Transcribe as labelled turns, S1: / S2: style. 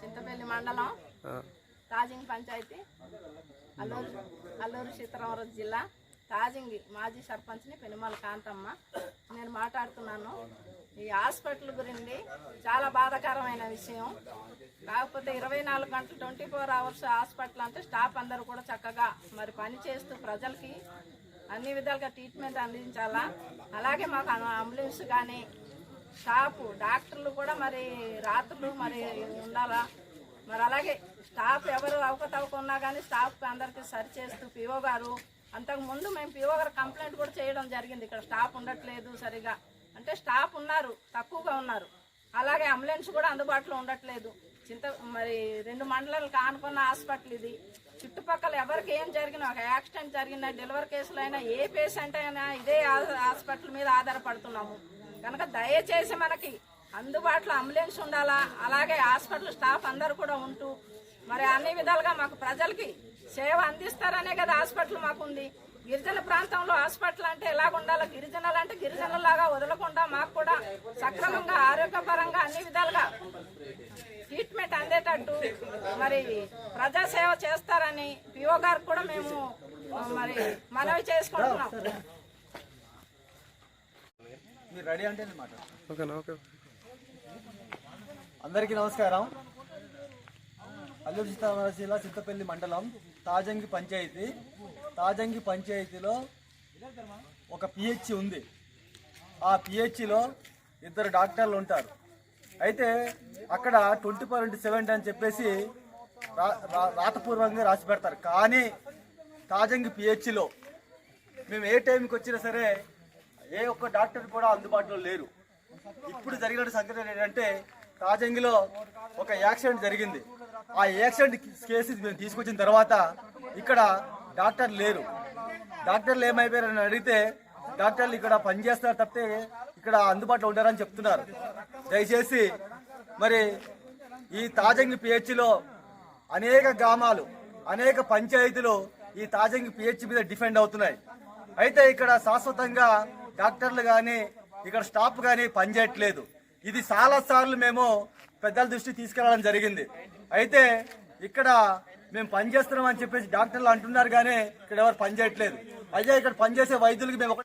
S1: చింతపల్లి మండలం తాజింగ్ పంచాయతీ అల్లూరు అల్లూరు సీతారామరాజు జిల్లా. తాజింగి మాజీ సర్పంచ్ని పెనుమల కాంతమ్మ. నేను మాట్లాడుతున్నాను. ఈ హాస్పిటల్ గురించి చాలా బాధాకరమైన విషయం. కాకపోతే ఇరవై నాలుగు గంటలు ట్వంటీ ఫోర్ అవర్స్ హాస్పిటల్ అంటే స్టాఫ్ అందరూ కూడా చక్కగా మరి పని చేస్తూ ప్రజలకి అన్ని విధాలుగా ట్రీట్మెంట్ అందించాలా? అలాగే మాకు అంబులెన్స్ కానీ స్టాఫ్ డాక్టర్లు కూడా మరి రాత్రులు మరి ఉండాలా? మరి అలాగే స్టాఫ్ ఎవరు అవకతవక ఉన్నా కానీ స్టాఫ్ అందరికీ సరి చేస్తూ పిఓ గారు. అంతకు ముందు మేము పిఓ గారు కంప్లైంట్ కూడా చేయడం జరిగింది. ఇక్కడ స్టాఫ్ ఉండట్లేదు సరిగా. అంటే స్టాఫ్ ఉన్నారు తక్కువగా ఉన్నారు. అలాగే అంబులెన్స్ కూడా అందుబాటులో ఉండట్లేదు. చింత మరి రెండు మండలాలకు ఆనుకున్న హాస్పిటల్ ఇది. చుట్టుపక్కల ఎవరికి ఏం జరిగినా ఒక యాక్సిడెంట్ జరిగినా డెలివరీ కేసులు అయినా ఏ పేషెంట్ అయినా ఇదే హాస్పిటల్ మీద ఆధారపడుతున్నాము. కనుక దయచేసి మనకి అందుబాటులో అంబులెన్స్ ఉండాలా? అలాగే హాస్పిటల్ స్టాఫ్ అందరు కూడా ఉంటూ మరి అన్ని విధాలుగా మాకు ప్రజలకి సేవ అందిస్తారనే కదా హాస్పిటల్ మాకుంది. గిరిజన ప్రాంతంలో హాస్పిటల్ అంటే ఎలాగ ఉండాలో అంటే గిరిజనలా వదలకుండా మాకు కూడా సక్రమంగా ఆరోగ్యపరంగా అన్ని విధాలుగా అందేటట్టు మరి ప్రజాసేవ చేస్తారని పిఓ గారికి కూడా మేము మరి మనవి చేసుకుంటున్నాం.
S2: మీరు రెడీ అంటే నేను మాట్లాడతాను.
S3: ఓకేనా ఓకే.
S2: అందరికీ నమస్కారం. అల్లూరు సీతారామరాజు జిల్లా చింతపల్లి మండలం తాజంగి పంచాయతీ. తాజంగి పంచాయతీలో ఒక పిహెచ్ ఉంది. ఆ పిహెచ్లో ఇద్దరు డాక్టర్లు ఉంటారు. అయితే అక్కడ ట్వంటీ ఫోర్ ఇంటూ సెవెన్ అని చెప్పేసి రా- రాతపూర్వకంగా రాసి పెడతారు. కానీ తాజంగి పిహెచ్లో మేము ఏ టైంకి వచ్చినా సరే ఏ ఒక్క డాక్టర్ కూడా అందుబాటులో లేరు. ఇప్పుడు జరిగిన సంఘటన ఏంటంటే తాజంగిలో ఒక యాక్సిడెంట్ జరిగింది. ఆ యాక్సిడెంట్ కేసు మేము తీసుకొచ్చిన తర్వాత ఇక్కడ డాక్టర్ లేరు. డాక్టర్లు ఏమైపోయారని అడిగితే డాక్టర్లు ఇక్కడ పనిచేస్తారు తప్పితే ఇక్కడ అందుబాటులో ఉంటారని చెప్తున్నారు. దయచేసి మరి ఈ తాజంగి పిహెచ్లో అనేక గ్రామాలు అనేక పంచాయతీలు ఈ తాజంగి పిహెచ్ మీద డిఫెండ్ అవుతున్నాయి. అయితే ఇక్కడ శాశ్వతంగా డాక్టర్లు కానీ ఇక్కడ స్టాఫ్ కానీ పనిచేయట్లేదు. ఇది చాలా సార్లు మేము పెద్దల దృష్టి తీసుకెళ్ళడం జరిగింది. అయితే ఇక్కడ మేము పనిచేస్తున్నాం అని చెప్పేసి డాక్టర్లు అంటున్నారు కానీ ఇక్కడ ఎవరు పనిచేయట్లేదు. అయితే ఇక్కడ పనిచేసే వైద్యులకి మేము